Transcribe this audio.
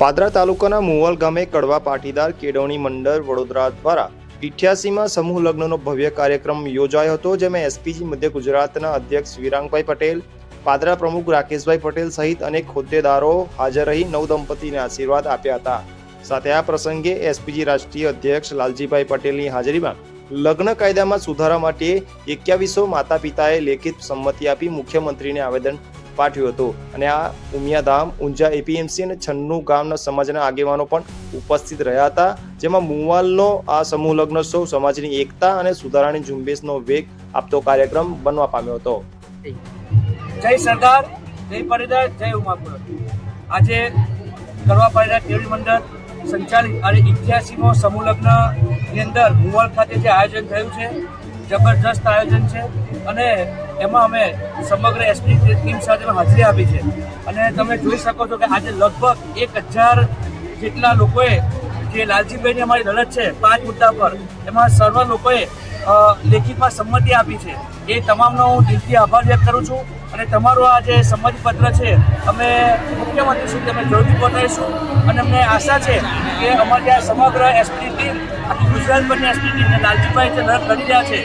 પાદરા તાલુકાના મુવલ ગામે કડવા પાટીદાર કેળવણી મંડળ વડોદરા દ્વારા ઇઠ્યાસીમાં સમૂહ લગ્નનો ભવ્ય કાર્યક્રમ યોજાયો હતો, જેમાં એસપીજી મધ્ય ગુજરાતના અધ્યક્ષ વિરાંગભાઈ પટેલ, પાદરા પ્રમુખ રાકેશભાઈ પટેલ સહિત અનેક હોદ્દેદારો હાજર રહી નવદંપતીને આશીર્વાદ આપ્યા હતા. સાથે આ પ્રસંગે એસપીજી રાષ્ટ્રીય અધ્યક્ષ લાલજીભાઈ પટેલની હાજરીમાં લગ્ન કાયદામાં સુધારા માટે એક્યાવીસો માતા પિતાએ લેખિત સંમતિ આપી મુખ્યમંત્રીને આવેદન પાઠવ્યું હતું. અને આ ઉમિયાધામ, ઊંઝા એપીએમસી અને છન્નું ગામના સમાજના આગેવાનો પણ ઉપસ્થિત રહ્યા હતા, જેમાં મુવાલનો આ સમૂહ સૌ સમાજની એકતા અને સુધારાની ઝુંબેશનો વેગ આપતો કાર્યક્રમ બનવા પામ્યો હતો. જય સરદાર, જય પરિદર જય ઉમાપુર. આજે કરવા પરિદર કેળવી મંડળ સંચાલિત અને ઇઠ્યાસીમો સમૂહ લગ્નની અંદર મુવલ ખાતે જે આયોજન થયું છે જબરજસ્ત આયોજન છે અને એમાં અમે સમગ્ર એસપી ટીમ સાથે હાજરી આપી છે. અને તમે જોઈ શકો છો કે આજે લગભગ એક હજાર જેટલા લોકોએ જે લાલજીભાઈની અમારી લડત છે, પાંચ મુદ્દા પર, એમાં સર્વ લોકોએ લેખિતમાં સંમતિ આપી છે. એ તમામનો હું દિલથી આભાર વ્યક્ત કરું છું અને તમારું આ જે સંમતિપત્ર છે, અમે મુખ્યમંત્રી સુધી અમે જરૂરથી પહોંચાડીશું. અને અમને આશા છે કે અમારી આ સમગ્ર એસપી ટીમ, આખી ગુજરાત પરની એસપી ટીમ લાલજીભાઈ જે લડત લડી રહ્યા છે.